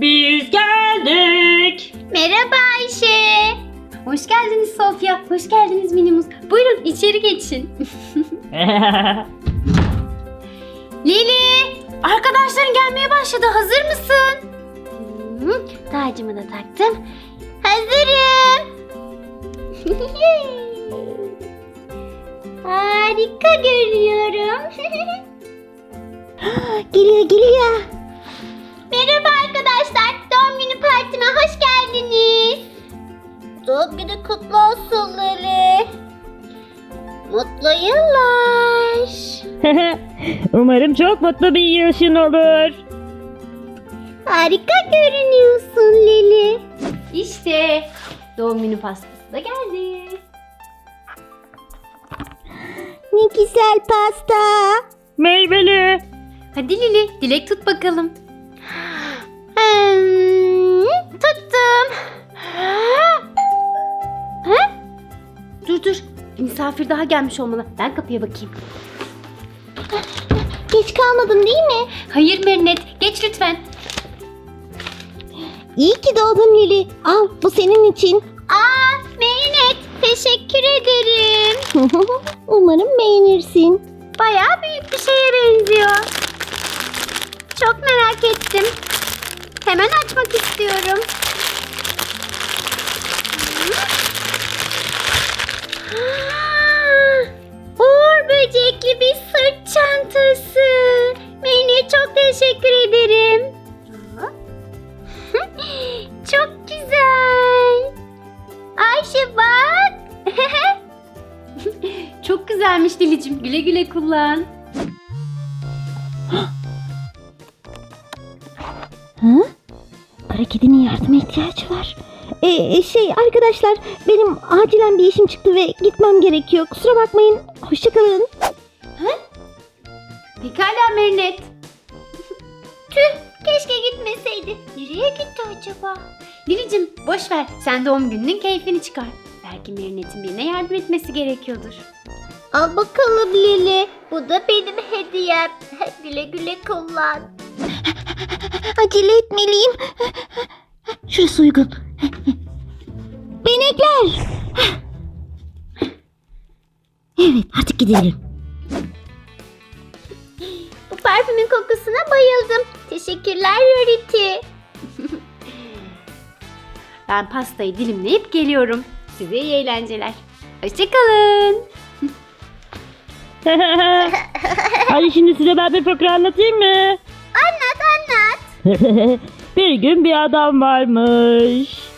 Biz geldik. Merhaba Ayşe. Hoş geldiniz Sofya. Hoş geldiniz Minimus. Buyurun içeri geçin. Lili, arkadaşların gelmeye başladı. Hazır mısın? Hı, Tacımı da taktım. Hazırım. Harika görünüyorum. geliyor, geliyor. Merhaba Doğum günü kutlu olsun Lili. Mutlu yıllar. Umarım çok mutlu bir yaşın olur. Harika görünüyorsun Lili. İşte doğum günü pastası da geldi. Ne güzel pasta. Meyveli. Hadi Lili dilek tut bakalım. Dur dur. Misafir daha gelmiş olmalı. Ben kapıya bakayım. Geç kalmadın değil mi? Hayır Merinet. Geç lütfen. İyi ki doğdun Lili. Al bu senin için. Aa Merinet. Teşekkür ederim. Umarım beğenirsin. Bayağı büyük bir şeye benziyor. Çok merak ettim. Hemen açmak istiyorum. Güzelmiş Dilicim. Güle güle kullan. Ha? Kara kedinin yardıma ihtiyacı var. Ee, şey arkadaşlar benim acilen bir işim çıktı ve gitmem gerekiyor. Kusura bakmayın. Hoşçakalın. Pekala Merinet. Tüh keşke gitmeseydi. Nereye gitti acaba? Dilicim boş ver. Sen doğum gününün keyfini çıkar. Belki Merinet'in birine yardım etmesi gerekiyordur. Al bakalım Lili. Bu da benim hediyem. güle güle kullan. Acele etmeliyim. Şurası uygun. Benekler. Evet artık gidelim. Bu parfümün kokusuna bayıldım. Teşekkürler Rarity. ben pastayı dilimleyip geliyorum. Size iyi eğlenceler. Hoşçakalın. Hadi şimdi size ben bir fıkra anlatayım mı? Anlat anlat. bir gün bir adam varmış.